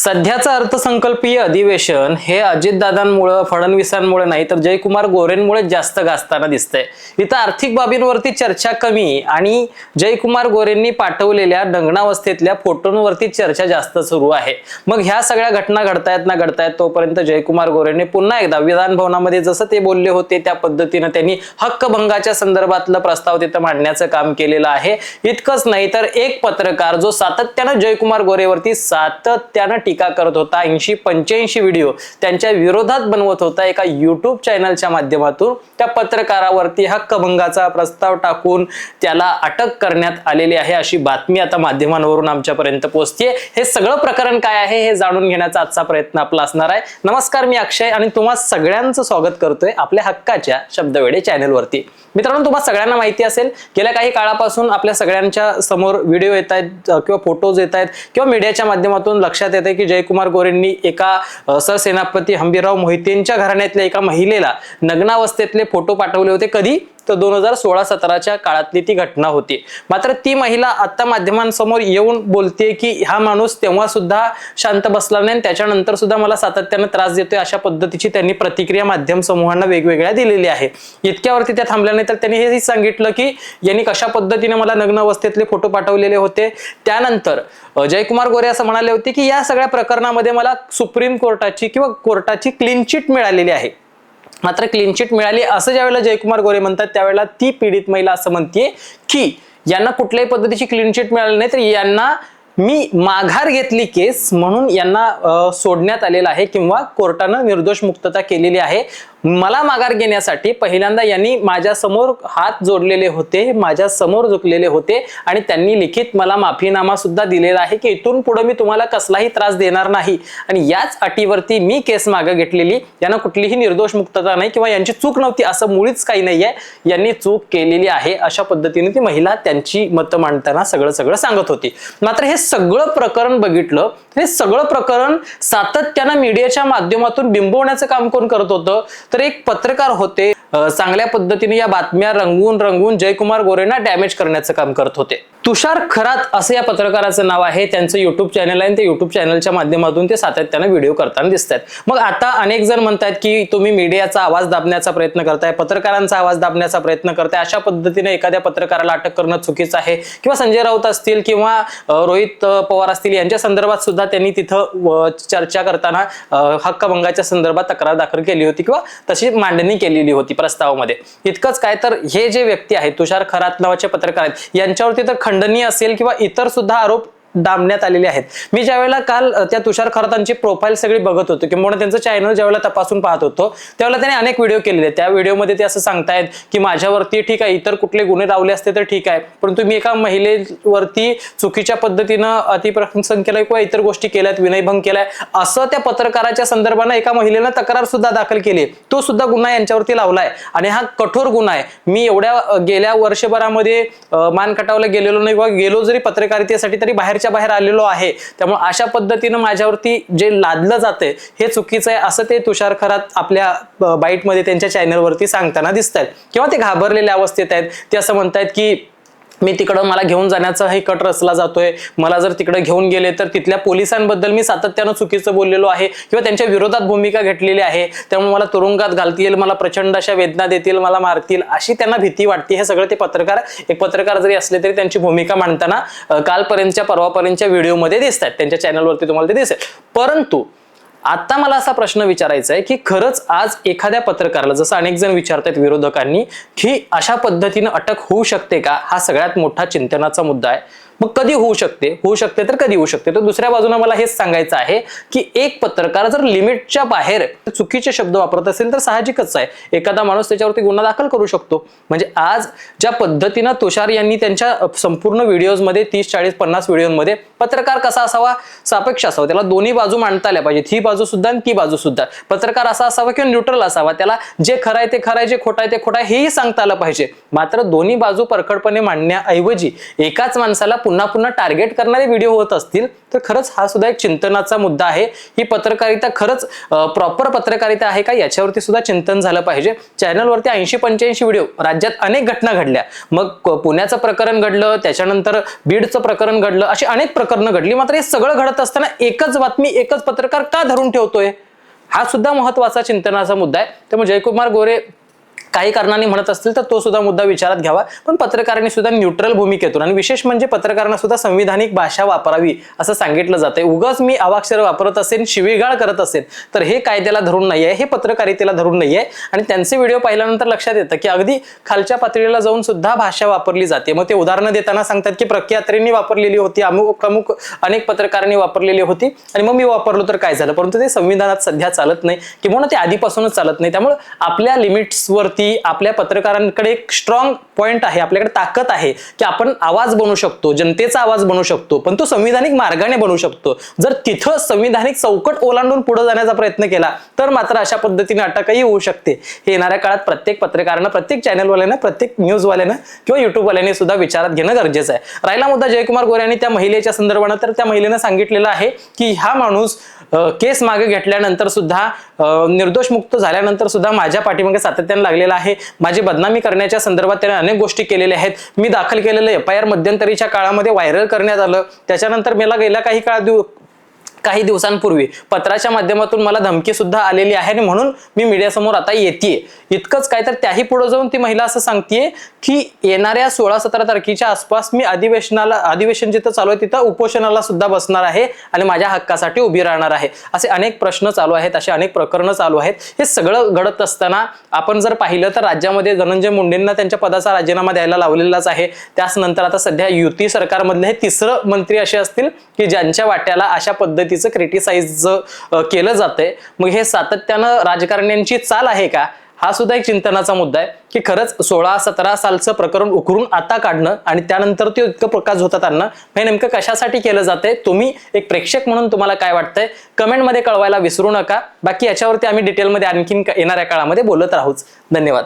सध्याचं अर्थसंकल्पीय अधिवेशन हे अजितदादांमुळं फडणवीसांमुळे नाही तर जयकुमार गोरेंमुळे जास्त गाजताना दिसतंय. इथं आर्थिक बाबींवरती चर्चा कमी आणि जयकुमार गोरेंनी पाठवलेल्या नग्नावस्थेतल्या फोटोंवरती चर्चा जास्त सुरू आहे. मग ह्या सगळ्या घटना घडतायत ना घडतायत तोपर्यंत जयकुमार गोरेंनी पुन्हा एकदा विधान भवनामध्ये जसं ते बोलले होते त्या पद्धतीनं त्यांनी हक्कभंगाच्या संदर्भातलं प्रस्ताव तिथं मांडण्याचं काम केलेलं आहे. इतकंच नाही तर एक पत्रकार जो सातत्यानं जयकुमार गोरेवरती सातत्यानं टीका करत होता. ऐंशी पंच्याऐंशी व्हिडिओ त्यांच्या विरोधात बनवत होता एका युट्यूब चॅनलच्या माध्यमातून. त्या पत्रकारावरती हक्कभंगाचा प्रस्ताव टाकून त्याला अटक करण्यात आलेली आहे अशी बातमी आता माध्यमांवरून आमच्यापर्यंत पोहोचते हे सगळं प्रकरण काय आहे हे जाणून घेण्याचा आजचा प्रयत्न आपला असणार आहे. नमस्कार मी अक्षय आणि तुम्हा सगळ्यांचं स्वागत करतोय आपल्या हक्काच्या शब्दवेडे चॅनलवरती मित्रांनो तुम्हाला सगळ्यांना माहिती असेल गेल्या काही काळापासून आपल्या सगळ्यांच्या समोर व्हिडिओ येत आहेत किंवा फोटोज येत आहेत किंवा मीडियाच्या माध्यमातून लक्षात येते की जयकुमार गोरेंनी एका सरसेनापती हंबीरराव मोहितेंच्या घराण्यातल्या एका महिलेला नग्नावस्थेतले फोटो पाठवले होते. कधी? तर दोन हजार सोळा सतराच्या काळातली ती घटना होती. मात्र ती महिला आता माध्यमांसमोर येऊन बोलते की हा माणूस तेव्हा सुद्धा शांत बसला नाही आणि त्याच्यानंतर सुद्धा मला सातत्यानं त्रास देतोय अशा पद्धतीची त्यांनी प्रतिक्रिया माध्यम समूहांना वेगवेगळ्या दिलेली आहे. इतक्यावरती त्या थांबल्या नाही तर त्यांनी हेही सांगितलं की यांनी कशा पद्धतीने मला नग्न अवस्थेतले फोटो पाठवलेले होते. त्यानंतर जयकुमार गोरे असं म्हणाले होते की या सगळ्या प्रकरणामध्ये मला सुप्रीम कोर्टाची किंवा कोर्टाची क्लीन चिट मिळालेली आहे. मात्र क्लीन चिट मिळाली. असं ज्यावेळेला जयकुमार गोरे म्हणतात त्यावेळेला ती पीडित महिला असं म्हणते की यांना कुठल्याही पद्धतीची क्लीन चिट मिळाली नाही तर यांना मी माघार घेतली केस म्हणून यांना सोडण्यात आलेलं आहे किंवा कोर्टानं निर्दोष मुक्तता केलेली आहे. मला माघार घेण्यासाठी पहिल्यांदा यांनी माझ्यासमोर हात जोडलेले होते माझ्यासमोर झुकलेले होते आणि त्यांनी लिखित मला माफीनामा सुद्धा दिलेला आहे की इथून पुढे मी तुम्हाला कसलाही त्रास देणार नाही. आणि याच अटीवरती मी केस मागे घेतलेली. यांना कुठलीही निर्दोष मुक्तता नाही किंवा यांची चूक नव्हती असं मुळीच काही नाहीये. यांनी चूक केलेली आहे अशा पद्धतीने ती महिला त्यांची मतं मांडताना सगळं सगळं सांगत होती. मात्र हे सगळं प्रकरण बघितलं हे सगळं प्रकरण सातत्यानं मीडियाच्या माध्यमातून बिंबवण्याचं काम कोण करत होतं? तर एक पत्रकार होते चांगल्या पद्धतीने या बातम्या रंगवून रंगवून जयकुमार गोरेंना डॅमेज करण्याचं काम करत होते. तुषार खरात असं या पत्रकाराचं नाव आहे. त्यांचं युट्यूब चॅनल आहे. आणि ते युट्यूब चॅनलच्या माध्यमातून ते सातत्यानं व्हिडिओ करताना दिसत आहेत मग आता अनेक जण म्हणतात की तुम्ही मीडियाचा आवाज दाबण्याचा प्रयत्न करताय पत्रकारांचा आवाज दाबण्याचा प्रयत्न करताय. अशा पद्धतीने एखाद्या पत्रकाराला अटक करणं चुकीचं आहे. किंवा संजय राऊत असतील किंवा रोहित पवार असतील यांच्या संदर्भात सुद्धा त्यांनी तिथं चर्चा करताना हक्कभंगाच्या संदर्भात तक्रार दाखल केली होती. किंवा तशी मांडणी केलेली होती प्रस्तावामध्ये. इतकंच काय तर हे जे व्यक्ती आहेत तुषार खरात नावाचे पत्रकार आहेत यांच्यावरती तर खंडनीय असेल किंवा इतर सुद्धा आरोप दाबण्यात आलेले आहेत. मी ज्यावेळेला काल त्या तुषार खरातांची प्रोफाईल सगळी बघत होतो किंवा त्यांचं चॅनल ज्यावेळेला तपासून पाहत होतो त्यावेळेला त्याने अनेक व्हिडिओ केलेले आहेत. त्या व्हिडिओमध्ये ते असं सांगतायत की माझ्यावरती ठीक आहे इतर कुठले गुन्हे लावले असते तर ठीक आहे परंतु मी एका महिलेवरती चुकीच्या पद्धतीनं अतिप्रशंसन केलं किंवा इतर गोष्टी केल्यात विनयभंग केलाय असं त्या पत्रकाराच्या संदर्भानं एका महिलेनं तक्रार सुद्धा दाखल केली. तो सुद्धा गुन्हा यांच्यावरती लावलाय. आणि हा कठोर गुन्हा आहे. मी एवढ्या गेल्या वर्षभरामध्ये मान कटावला गेलेलो नाही किंवा गेलो जरी पत्रकारितेसाठी तरी बाहेर बाहेरच्या बाहेर आलेलो आहे. त्यामुळे अशा पद्धतीनं माझ्यावरती जे लादलं जाते हे चुकीचं आहे असं ते तुषार खरात आपल्या बाईटमध्ये त्यांच्या चॅनलवरती सांगताना दिसत आहेत किंवा ते घाबरलेल्या अवस्थेत आहेत. ते असं म्हणतायत की मी तिकडं मला घेऊन जाण्याचा हे कट रचला जातोय. मला जर तिकडे घेऊन गेले तर तिथल्या पोलिसांबद्दल मी सातत्यानं चुकीचं बोललेलो आहे किंवा त्यांच्या विरोधात भूमिका घेतलेली आहे. त्यामुळे मला तुरुंगात घालतील मला प्रचंड अशा वेदना देतील मला मारतील अशी त्यांना भीती वाटते. हे सगळं ते पत्रकार एक पत्रकार जरी असले तरी त्यांची भूमिका मांडताना कालपर्यंतच्या परवापर्यंतच्या व्हिडिओमध्ये दिसत आहेत त्यांच्या चॅनलवरती तुम्हाला ते दिसेल. परंतु आता मला असा प्रश्न विचारायचा आहे की खरंच आज एखाद्या पत्रकाराला जसं अनेक जण विचारतायत विरोधकांनी की अशा पद्धतीनं अटक होऊ शकते का? हा सगळ्यात मोठा चिंतनाचा मुद्दा आहे. मग कधी होऊ शकते? होऊ शकते तर कधी होऊ शकते? तर दुसऱ्या बाजूला मला हेच सांगायचं आहे की एक पत्रकार जर लिमिटच्या बाहेर चुकीचे शब्द वापरत असेल तर साहजिकच आहे. एखादा माणूस त्याच्यावरती गुन्हा दाखल करू शकतो. म्हणजे आज ज्या पद्धतीनं तुषार यांनी त्यांच्या संपूर्ण व्हिडिओजमध्ये तीस चाळीस पन्नास व्हिडिओमध्ये पत्रकार कसा असावा? सापेक्ष असावा. त्याला दोन्ही बाजू मांडता आल्या पाहिजेत. ही बाजू सुद्धा आणि ती बाजू सुद्धा. पत्रकार असा असावा किंवा न्यूट्रल असावा? त्याला जे खरं आहे ते खरं आहे जे खोटं आहे ते खोटं आहे हेही सांगता आलं पाहिजे. मात्र दोन्ही बाजू परखडपणे मांडण्याऐवजी एकाच माणसाला पुन्हा पुन्हा टार्गेट करणारे व्हिडिओ होत असतील तर खरंच हा सुद्धा एक चिंतनाचा मुद्दा आहे. ही पत्रकारिता खरंच प्रॉपर पत्रकारिता आहे का? याच्यावरती सुद्धा चिंतन झालं पाहिजे. चॅनलवरती ऐंशी पंच्याऐंशी व्हिडिओ राज्यात अनेक घटना घडल्या. मग पुण्याचं प्रकरण घडलं त्याच्यानंतर बीडचं प्रकरण घडलं अशी अनेक प्रकरणं घडली. मात्र हे सगळं घडत असताना एकच बातमी एकच पत्रकार का धरून ठेवतोय? हा सुद्धा महत्त्वाचा चिंतनाचा मुद्दा आहे. त्यामुळे जयकुमार गोरे काही कारणांनी म्हणत असतील तर तो सुद्धा मुद्दा विचारात घ्यावा. पण पत्रकारांनी सुद्धा न्यूट्रल भूमिकेतून आणि विशेष म्हणजे पत्रकारांना सुद्धा संविधानिक भाषा वापरावी असं सांगितलं जातंय. उगाच मी अवाक्षर वापरत असेल शिवीगाळ करत असेल तर हे कायद्याला धरून नाही आहे हे पत्रकारितेला धरून नाही आहे आणि त्यांचे व्हिडिओ पाहिल्यानंतर लक्षात येतं की अगदी खालच्या पातळीला जाऊन सुद्धा भाषा वापरली जाते. मग ते उदाहरणं देताना सांगतात की प्रख्यात्रेंनी वापरलेली होती अमुक अमुक अनेक पत्रकारांनी वापरलेली होती. आणि मग मी वापरलो तर काय झालं? परंतु ते संविधानात सध्या चालत नाही. किंवा ते आधीपासूनच चालत नाही. त्यामुळे आपल्या लिमिट्सवरती ती आपल्या पत्रकारांकडे एक स्ट्रॉंग पॉईंट आहे आपल्याकडे ताकद आहे की आपण आवाज बनू शकतो जनतेचा आवाज बनू शकतो पण तो संविधानिक मार्गाने बनू शकतो. जर तिथं संविधानिक चौकट ओलांडून पुढे जाण्याचा प्रयत्न केला तर मात्र अशा पद्धतीने अटकही होऊ शकते. हे येणाऱ्या काळात प्रत्येक पत्रकारांना प्रत्येक चॅनलवाल्यानं प्रत्येक न्यूजवाल्यानं किंवा युट्यूबवाल्याने सुद्धा विचारात घेणं गरजेचं आहे. राहिला मुद्दा जयकुमार गोरे यांनी त्या महिलेच्या संदर्भानं तर त्या महिलेनं सांगितलेलं आहे की हा माणूस केस मागे घेतल्यानंतर सुद्धा निर्दोष मुक्त झाल्यानंतर सुद्धा माझ्या पाठीमागे सातत्याने लागलेला आहे. माझी बदनामी करण्याच्या संदर्भात त्याने अनेक गोष्टी केलेल्या आहेत. मी दाखल केलेलं एफ आय आर मध्यंतरीच्या काळामध्ये व्हायरल करण्यात आलं. त्याच्यानंतर मला गेल्या काही काळ दिव- काही दिवसांपूर्वी. पत्राच्या माध्यमातून मला धमकी सुद्धा आलेली आहे आणि म्हणून मी मीडियासमोर आता येते इतकंच काय तर त्याही पुढे जाऊन ती महिला असं सांगतेय की येणाऱ्या सोळा सतरा तारखेच्या आसपास मी अधिवेशनाला अधिवेशन जिथं चालू आहे तिथं उपोषणाला सुद्धा बसणार आहे आणि माझ्या हक्कासाठी उभी राहणार आहे. असे अनेक प्रश्न चालू आहेत असे अनेक प्रकरणं चालू आहेत. हे सगळं घडत असताना आपण जर पाहिलं तर राज्यामध्ये धनंजय मुंडेंना त्यांच्या पदाचा राजीनामा द्यायला लावलेलाच आहे. त्याच नंतर आता सध्या युती सरकारमधले हे तिसरं मंत्री असे असतील की ज्यांच्या वाट्याला अशा पद्धतीचं क्रिटिसाइज केलं जातंय. मग हे सातत्यानं राजकारण्यांची चाल आहे का? हा सुद्धा एक चिंतनाचा मुद्दा आहे की खरंच सोळा सतरा सालचं प्रकरण उकरून आता काढणं आणि त्यानंतर ते इतकं प्रकाश होतात आणणं हे नेमकं कशासाठी केलं जातंय? तुम्ही एक प्रेक्षक म्हणून तुम्हाला काय वाटतंय? कमेंटमध्ये कळवायला विसरू नका. बाकी याच्यावरती आम्ही डिटेलमध्ये आणखीन येणाऱ्या काळामध्ये बोलत राहूच. धन्यवाद.